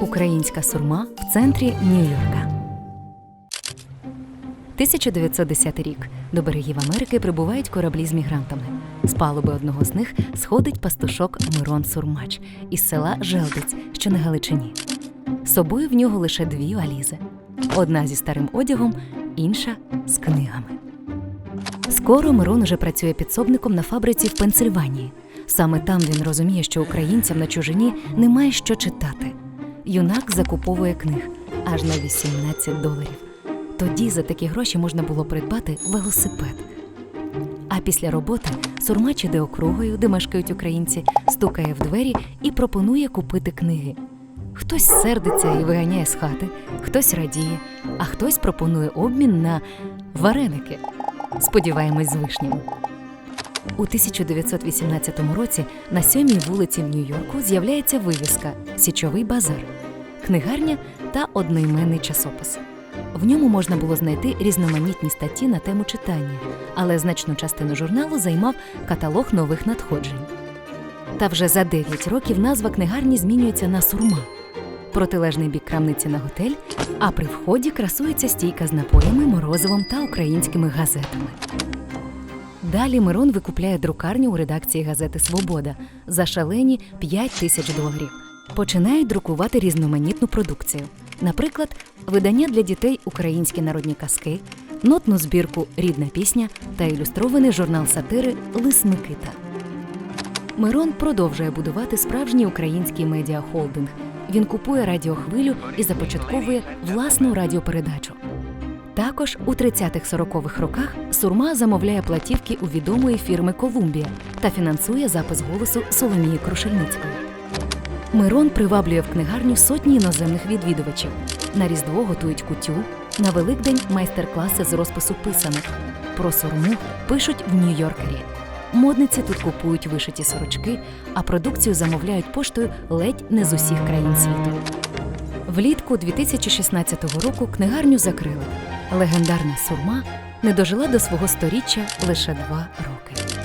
Українська сурма в центрі Нью-Йорка. 1910 рік. До берегів Америки прибувають кораблі з мігрантами. З палуби одного з них сходить пастушок Мирон Сурмач із села Желдиць, що на Галичині. Собою в нього лише дві валізи: одна зі старим одягом, інша з книгами. Скоро Мирон уже працює підсобником на фабриці в Пенсильванії. Саме там він розуміє, що українцям на чужині немає що читати. Юнак закуповує книг аж на 18 доларів. Тоді за такі гроші можна було придбати велосипед. А після роботи сурмач іде округою, де мешкають українці, стукає в двері і пропонує купити книги. Хтось сердиться і виганяє з хати, хтось радіє, а хтось пропонує обмін на вареники. Сподіваємось, з вишнями. У 1918 році на сьомій вулиці в Нью-Йорку з'являється вивіска Січовий базар, книгарня та одноіменний часопис. В ньому можна було знайти різноманітні статті на тему читання, але значну частину журналу займав каталог нових надходжень. Та вже за 9 років назва книгарні змінюється на сурма. Протилежний бік крамниці на готель, а при вході красується стійка з напоями, морозивом та українськими газетами. Далі Мирон викупляє друкарню у редакції газети Свобода за шалені 5 тисяч доларів. Починає друкувати різноманітну продукцію. Наприклад, видання для дітей українські народні казки, нотну збірку Рідна пісня та ілюстрований журнал сатири Лис Микита. Мирон продовжує будувати справжній український медіахолдинг. Він купує радіохвилю і започатковує власну радіопередачу. Також у 30-40-х роках Сурма замовляє платівки у відомої фірми Колумбія та фінансує запис голосу Соломії Крушельницької. Мирон приваблює в книгарню сотні іноземних відвідувачів. На Різдво готують кутю, на Великдень майстер-класи з розпису писаних. Про сурму пишуть в Нью-Йоркері. Модниці тут купують вишиті сорочки, а продукцію замовляють поштою ледь не з усіх країн світу. Влітку 2016 року книгарню закрили. Легендарна сурма не дожила до свого сторіччя лише два роки.